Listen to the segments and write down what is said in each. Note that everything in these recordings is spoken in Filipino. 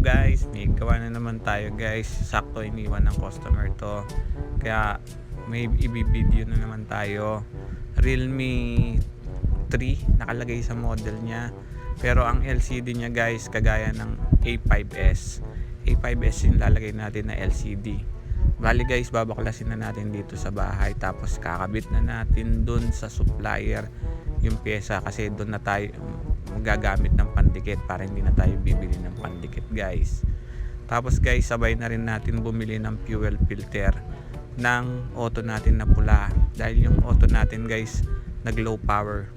guys, may gawa na naman tayo guys. Sakto iniwan ng customer to. Kaya may ibibideo na naman tayo. Realme 3 nakalagay sa model niya. Pero ang LCD niya guys kagaya ng A5s. A5s yung lalagay natin na LCD. Bali guys, babaklasin na natin dito sa bahay tapos kakabit na natin dun sa supplier yung pyesa kasi doon na tayo magagamit ng pandikit para hindi na tayo bibili ng pandikit guys. Tapos guys, sabay na rin natin bumili ng fuel filter ng auto natin na pula dahil yung auto natin guys nag low power.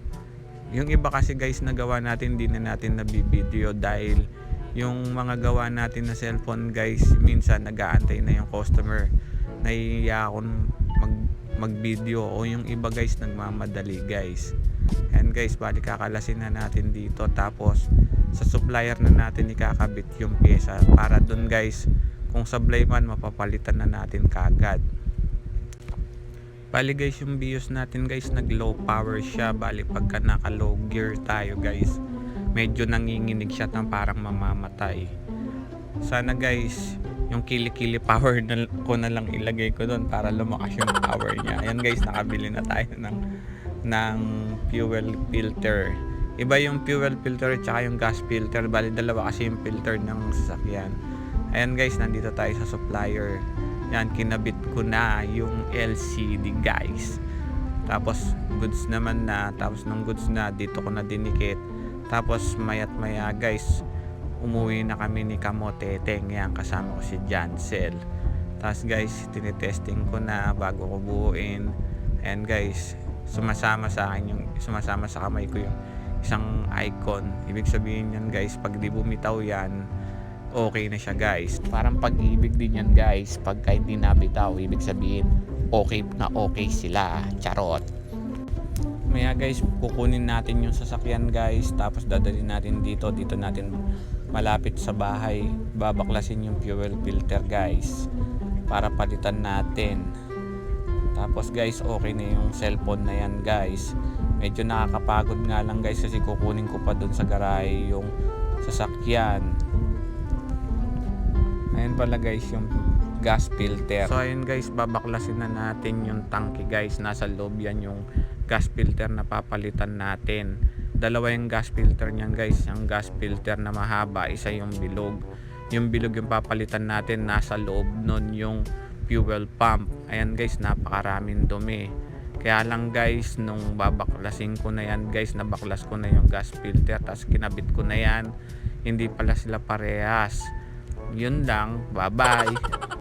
Yung iba kasi guys nagawa natin hindi na natin nabibideo dahil yung mga gawa natin na cellphone guys minsan nag-aantay na yung customer nahihiya akong mag mag video o yung iba guys nagmamadali guys and guys bali kakalasin na natin dito. Tapos sa supplier na natin ikakabit yung pyesa para dun guys kung sablay man mapapalitan na natin kagad bali guys yung BIOS natin guys nag low power siya. Bali pagka naka low gear tayo guys medyo nanginginig siya ng parang mamamatay. Sana guys yung kili-kili power na, ko na lang ilagay ko doon para lumakas yung power niya. Ayan guys nakabili na tayo ng ng fuel filter. Iba yung fuel filter at saka yung gas filter. Bali dalawa kasi yung filter ng sasakyan. Ayan guys nandito tayo sa supplier. Yan kinabit ko na yung LCD guys. Tapos goods naman na. Tapos nung goods na dito ko na dinikit. Tapos mayat maya guys umuwi na kami ni Kamoteteng yan kasama ko si Jansel tapos guys tinitesting ko na bago ko buuin. And guys sumasama sa akin yung sumasama sa kamay ko yung isang icon. Ibig sabihin yan guys pag di bumitaw yan okay na siya guys. Parang pag-ibig din yan guys pagka hindi nabitaw ibig sabihin okay na okay sila charot. Maya guys, kukunin natin yung sasakyan guys, tapos dadalhin natin dito, dito natin malapit sa bahay, babaklasin yung fuel filter guys, para palitan natin. Tapos guys, okay na yung cellphone na yan guys. Medyo nakakapagod nga lang guys kasi kukunin ko pa dun sa garahe yung sasakyan. Ayan pala guys yung gas filter. So ayun guys, babaklasin na natin yung tangke guys. Nasa loob yan yung gas filter na papalitan natin. Dalawa yung gas filter niyan guys. Yung gas filter na mahaba, isa yung bilog. Yung bilog yung papalitan natin, nasa loob nun yung fuel pump. Ayan guys, napakaraming dumi. Kaya lang guys, nung babaklasin ko na yan guys, nabaklas ko na yung gas filter, tapos kinabit ko na yan. Hindi pala sila parehas. Yun lang, bye bye.